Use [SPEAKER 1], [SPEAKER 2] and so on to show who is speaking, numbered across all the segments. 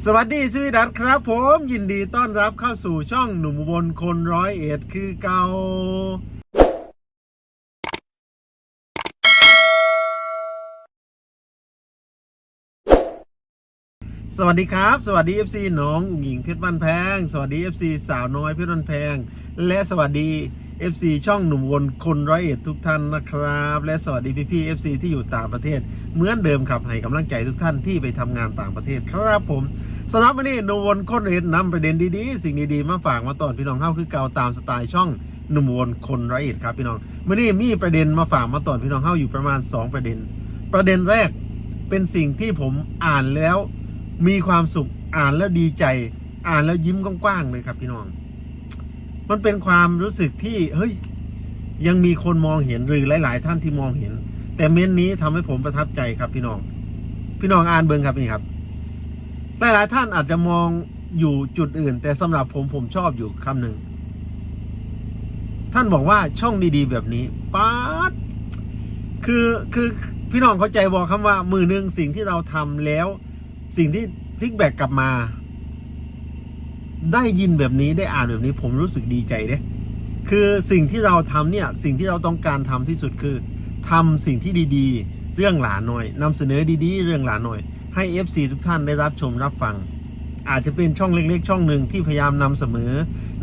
[SPEAKER 1] สวัสดีสวีดัตครับผมยินดีต้อนรับเข้าสู่ช่องหนุ่มอุบนคนร้อยเอ็ดคือเกาสวัสดีครับ สวัสดี FC น้องอุ๋งหญิงเพชรบ้านแพง สวัสดี FC สาวน้อยเพชรบ้านแพง และสวัสดี FC ช่องหนุ่มวนคนร้อยเอ็ดทุกท่านนะครับ และสวัสดีพี่ๆ FC ที่อยู่ต่างประเทศ เหมือนเดิมครับให้กำลังใจทุกท่านที่ไปทำงานต่างประเทศครับผมสำหรับวันนี้หนุ่มวนคนร้อยเอ็ดนำประเด็นดีๆ สิ่งดีๆ มาฝากมาตอนพี่น้องเข้าคือเก่าตามสไตล์ช่องหนุ่มวนคนร้อยเอ็ดครับพี่น้องวันนี้มีประเด็นมาฝากมาตอนพี่น้องเข้าอยู่ประมาณ 2 ประเด็น ประเด็นแรกเป็นสิ่งที่ผมอ่านแล้วมีความสุขอ่านแล้วดีใจ อ่านแล้วยิ้มกว้างๆเลยครับพี่น้อง มันเป็นความรู้สึกที่เฮ้ยยังมีคนมองเห็นหรือหลาย ๆ ท่านที่มองเห็น แต่เม้นนี้ทำให้ผมประทับใจครับพี่น้อง พี่น้องอ่านเบิงครับนี่ครับ หลาย ๆ ท่านอาจจะมองอยู่จุดอื่น แต่สำหรับผมผมชอบอยู่คำหนึ่งท่านบอกว่าช่องดี ๆ แบบนี้ป๊าดคือคือพี่น้องเข้าใจบอกคำว่ามือหนึ่งสิ่งที่เราทำแล้ว สิ่งที่ทิกแบกกลับมา ได้ยินแบบนี้ได้อ่านแบบนี้ผมรู้สึกดีใจเด้คือสิ่งที่เราทำเนี่ยสิ่งที่เราต้องการทำที่สุดคือทำสิ่งที่ดีๆ เรื่องหลานหน่อยนำเสนอดีๆ เรื่องหลานหน่อย ให้ FC ทุกท่านได้รับชมรับฟัง อาจจะเป็นช่องเล็กๆ ช่องหนึ่งที่พยายามนำเสนอ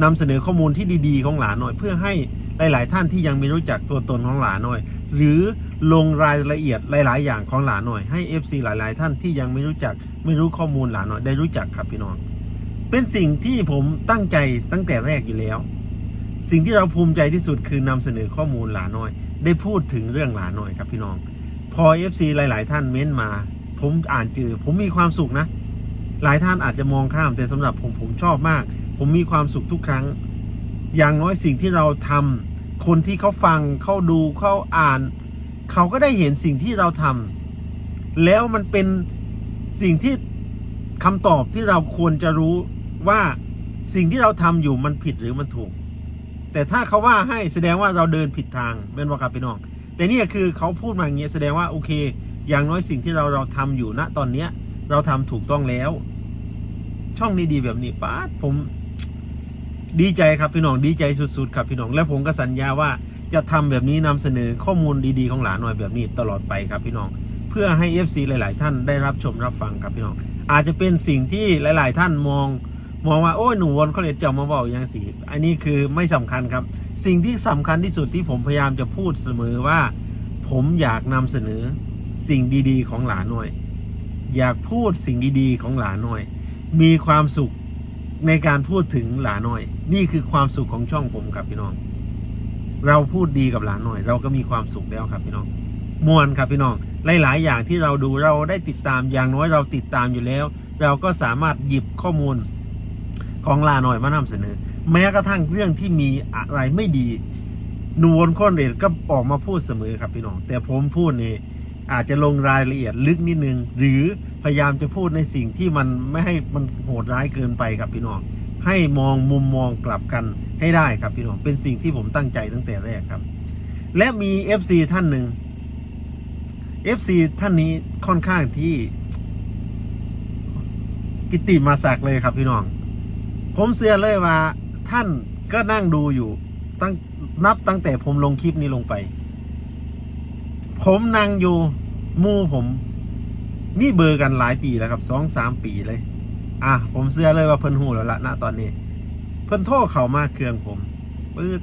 [SPEAKER 1] นำเสนอข้อมูลที่ดีๆ ของหลานหน่อย เพื่อให้หลาย ๆ ท่านที่ยังไม่รู้จักตัวตนของหลานหน่อย หรือลงรายละเอียดหลาย ๆ อย่างของหลานหน่อยให้ FC หลาย ๆ ท่านที่ยังไม่รู้จักไม่รู้ข้อมูลหลานหน่อยได้รู้จักครับพี่น้อง เป็นสิ่งที่ผมตั้งใจตั้งแต่แรกอยู่แล้ว สิ่งที่เราภูมิใจที่สุดคือนำเสนอข้อมูลหลาน้อย ได้พูดถึงเรื่องหลาน้อยครับพี่น้อง พอ FC หลาย ๆ ท่านเม้นมา ผมอ่านเจอผมมีความสุขนะ หลายท่านอาจจะมองข้ามแต่สำหรับผมผมชอบมาก ผมมีความสุขทุกครั้ง อย่างน้อยสิ่งที่เราทำคนที่เขาฟังเขาดูเขาอ่าน เขาก็ได้เห็นสิ่งที่เราทำแล้วมันเป็นสิ่งที่คำตอบที่เราควรจะรู้ ว่าสิ่งที่เราทำอยู่มันผิดหรือมันถูก แต่ถ้าเขาว่าให้แสดงว่าเราเดินผิดทางเป็นว่าครับพี่น้อง แต่เนี่ยคือเขาพูดมาอย่างเงี้ยแสดงว่าโอเค อย่างน้อยสิ่งที่เราเราทำอยู่ณตอนเนี้ย เราทำถูกต้องแล้ว ช่องนี้ดีแบบนี้ป้าผมดีใจครับพี่น้องดีใจสุดๆครับพี่น้องและผมก็สัญญาว่าจะทำแบบนี้นำเสนอข้อมูลดีๆของหลานหน่อยแบบนี้ตลอดไปครับพี่น้อง เพื่อให้ FC หลาย ๆ ท่านได้รับชมรับฟังครับพี่น้อง อาจจะเป็นสิ่งที่หลาย ๆ ท่านมอง มองว่าโอ้ยหนูวนเขาเลยจะมาบอกอย่างสิอันนี้คือไม่สำคัญครับ สิ่งที่สำคัญที่สุดที่ผมพยายามจะพูดเสมอว่า ผมอยากนำเสนอสิ่งดีๆ ของหลานหน่อย อยากพูดสิ่งดีๆ ของหลานหน่อย มีความสุขในการพูดถึงหลานหน่อย นี่คือความสุขของช่องผมครับพี่น้อง เราพูดดีกับหลานหน่อย เราก็มีความสุขแล้วครับพี่น้องมวนครับพี่น้องหลาย ๆ อย่างที่เราดูเราได้ติดตามอย่างน้อยเราติดตามอยู่แล้ว เราก็สามารถหยิบข้อมูล ของลาหน่อยมานำเสนอ แม้กระทั่งเรื่องที่มีอะไรไม่ดีนวลค้อนเรดก็ออกมาพูดเสมอครับพี่น้อง แต่ผมพูดนี่อาจจะลงรายละเอียดลึกนิดนึง หรือพยายามจะพูดในสิ่งที่มันไม่ให้มันโหดร้ายเกินไปครับพี่น้อง ให้มองมุมมองกลับกันให้ได้ครับพี่น้อง เป็นสิ่งที่ผมตั้งใจตั้งแต่แรกครับ และมี FC ท่านหนึ่ง FC ท่านนี้ค่อนข้างที่ กิตติมาสักเลยครับพี่น้อง ผมเชื่อเลยว่า ท่านก็นั่งดูอยู่ตั้งนับตั้งแต่ผมลงคลิปนี้ลงไป ผมนั่งอยู่มู่ผมมีเบอร์กันหลายปีแล้วครับสองสามปีเลย อะผมเชื่อเลยว่าเพิ่นหูแล้วละณตอนนี้ เพิ่นโทรเขามาเครื่องผมปืด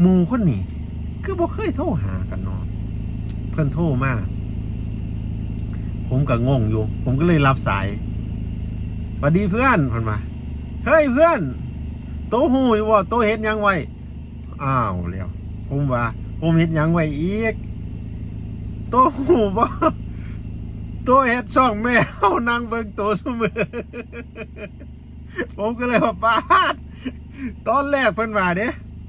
[SPEAKER 1] หมู่คนนี้คือบ่เคยโทรหากันเนาะเพิ่นโทรมาผมก็งงอยู่ ผมก็เลยรับสาย สวัสดีเพื่อนเพิ่นมาเฮ้ยเพื่อนโตหูยว่าโตเฮ็ดยังไว้อ้าวแล้วผมว่าผมเฮ็ดยังไว้อีกโตหูบ่โตเฮ็ดช่องแม่เฮานั่งเบิ่งโตเสมอผมก็เลยว่าป้าตอนแรกเพิ่นว่าเด้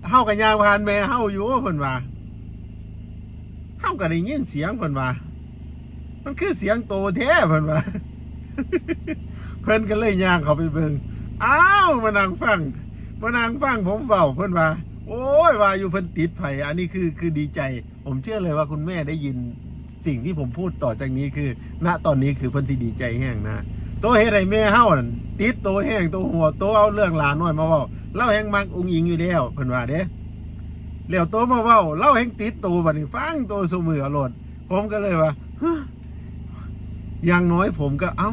[SPEAKER 1] เฮาก็ย่างผ่านแม่เฮาอยู่เพิ่นว่าเฮาก็ได้ยินเสียงเพิ่นว่ามันคือเสียงโตแท้เพิ่นว่า เพิ่นก็เลยย่างเขาไปเบิ่งอ้าวมานั่งฟังมานั่งฟังผมเว้าเพิ่นว่าโอ้ยว่าอยู่เพิ่นติดไผ่อันนี้คือคือดีใจ ผมเชื่อเลยว่าคุณแม่ได้ยินสิ่งที่ผมพูดต่อจากนี้คือ ณตอนนี้คือเพิ่นสิดีใจแห้งนะตัวเฮ็ดให้แม่เฮานั่นติดตัวแห้งตัวหัวตัวเอาเรื่องหลานน้อยมาเว้าเล่าแห่งมักองค์หญิงอยู่แล้วเพิ่นว่าเด้แล้วตัวมาเว้าเล่าแห่งติดตัวบัดนี้ฟังตัวซุมือเอาโลดผมก็เลยว่าย่างน้อยผมก็เอ้า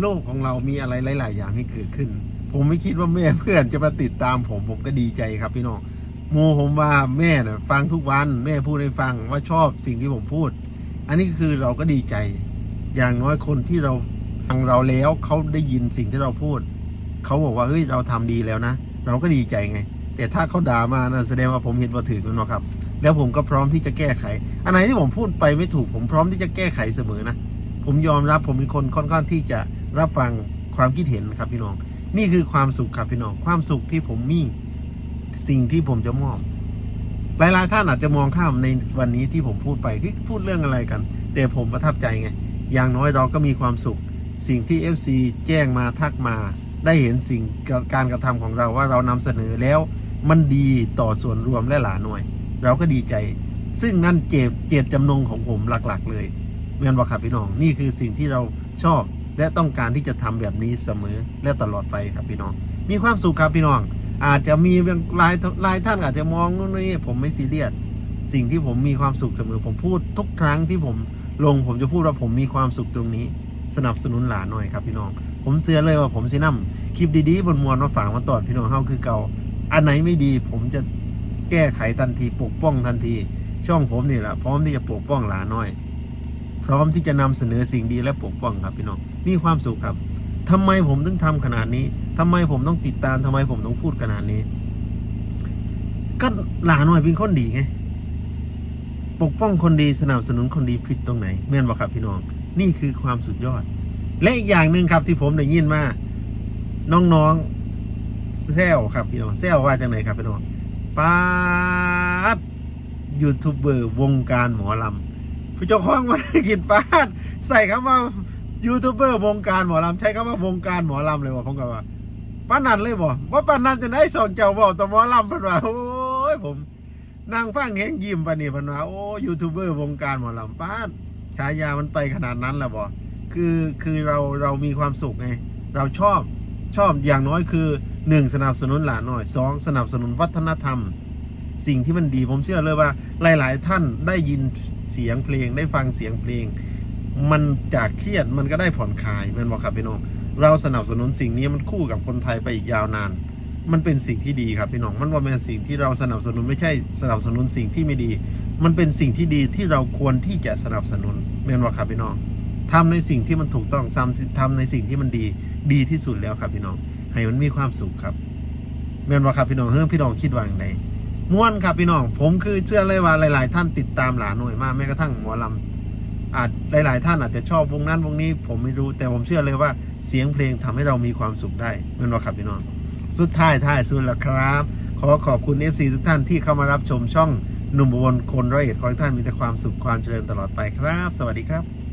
[SPEAKER 1] โลกของเรามีอะไรหลาย ๆ อย่างให้เกิดขึ้น ผมไม่คิดว่าแม่เพื่อนจะมาติดตามผมผมก็ดีใจครับพี่น้องโมผมว่าแม่น่ะฟังทุกวันแม่พูดให้ฟังว่าชอบสิ่งที่ผมพูด อันนี้คือเราก็ดีใจ อย่างน้อยคนที่เราฟังเราแล้วเขาได้ยินสิ่งที่เราพูดเขาบอกว่าเฮ้ยเราทำดีแล้วนะ เราก็ดีใจไง แต่ถ้าเขาด่ามานั่นแสดงว่าผมเห็นว่าถือมันนะครับ แล้วผมก็พร้อมที่จะแก้ไข อันไหนที่ผมพูดไปไม่ถูกผมพร้อมที่จะแก้ไขเสมอนะ ผมยอมรับผมเป็นคนค่อนข้างที่จะรับฟังความคิดเห็นครับพี่น้อง นี่คือความสุขครับพี่น้อง ความสุขที่ผมมีสิ่งที่ผมจะมอบหลายๆท่านอาจจะมองข้ามในวันนี้ที่ผมพูดไปคือพูดเรื่องอะไรกัน แต่ผมประทับใจไง อย่างน้อยเราก็มีความสุข สิ่งที่ FC แจ้งมาทักมา ได้เห็นสิ่งการกระทำของเราว่าเรานำเสนอแล้วมันดีต่อส่วนรวมและหลาหน่วย เราก็ดีใจ ซึ่งนั่นเจตเจตจำนงของผมหลักๆ เลย เมือนบอกครับพี่น้องนี่คือสิ่งที่เราชอบ และต้องการที่จะทำแบบนี้เสมอและตลอดไปครับพี่น้อง มีความสุขครับพี่น้อง อาจจะมีบางหลายหลายท่านอาจจะมองนู่นนี่ผมไม่ซีเรียสสิ่งที่ผมมีความสุขเสมอ ผมพูดทุกครั้งที่ผมลงผมจะพูดว่าผมมีความสุขตรงนี้ สนับสนุนหลานหน่อยครับพี่น้อง ผมเชื่อเลยว่าผมสินำคลิปดีๆบนมวลมาฝากมาตอดพี่น้องเฮาคือเก่าอันไหนไม่ดีผมจะแก้ไขทันทีปกป้องทันที ช่องผมนี่แหละพร้อมที่จะปกป้องหลานหน้อย พร้อมที่จะนำเสนอสิ่งดีและปกป้องครับพี่น้องมีความสุขครับทำไมผมถึงทำขนาดนี้ทำไมผมต้องติดตามทำไมผมต้องพูดขนาดนี้ ก็หลานน้อยเป็นคนดีไงปกป้องคนดีสนับสนุนคนดีผิดตรงไหนแม่นบ่ครับพี่น้อง นี่คือความสุดยอด และอีกอย่างหนึ่งครับที่ผมได้ยินมาน้องๆแซวครับพี่น้องแซวว่าจังไหนครับพี่น้องป้าดยูทูบเบอร์วงการหมอลำ ผู้เจ้าของมาได้กินป้าดใส่คำว่ายูทูบเบอร์วงการหมอลำใช้คำว่าวงการหมอลำเลยว่ะผมก็ว่าป้านันเลยบ่ว่าป้านันจะได้สองเจ้าบอกต่อหมอลำเพันว่าโอ้ยผมนางฟังแหงยิ้มปะนี่เพันว่าโอ้ยูทูบเบอร์วงการหมอลำป้าดฉายามันไปขนาดนั้นแล้วบ่คือคือเราเรามีความสุขไงเราชอบชอบอย่างน้อยคือหนึ่งสนับสนุนหลานหน่อยสองสนับสนุนวัฒนธรรม สิ่งที่มันดีผมเชื่อเลยว่า หลาย ๆ ท่านได้ยินเสียงเพลง ได้ฟังเสียงเพลง มันจากเครียดมันก็ได้ผ่อนคลายแมันบอกครับพี่น้อง เราสนับสนุนสิ่งนี้มันคู่กับคนไทยไปอีกยาวนาน มันเป็นสิ่งที่ดีครับพี่น้อง มันว่าเป็นสิ่งที่เราสนับสนุนไม่ใช่สนับสนุนสิ่งที่ไม่ดี มันเป็นสิ่งที่ดีที่เราควรที่จะสนับสนุนแม่นว่าครับพี่น้องทำในสิ่งที่มันถูกต้องซ้ำทำในสิ่งที่มันดีดีที่สุดแล้วครับพี่น้อง ให้มันมีความสุขครับแม่นว่าครับพี่น้องเฮ้ยพี่น้องคิดว่าอย่างไร ม่วนครับพี่น้อง ผมคือเชื่อเลยว่าหลาย ๆ ท่านติดตามหลานหน่อยมากแม้กระทั่งหมอลำอาจหลาย ๆ ท่านอาจจะชอบวงนั้นวงนี้ ผมไม่รู้แต่ผมเชื่อเลยว่าเสียงเพลงทำให้เรามีความสุขได้แม่นว่าครับพี่น้อง สุดท้ายท้ายสุดแล้วครับ ขอขอบคุณ FC ทุกท่านที่เข้ามารับชมช่องหนุ่มอุบนคนร้อยเอ็ดขอให้ท่านมีแต่ความสุขความเจริญตลอดไปครับ สวัสดีครับ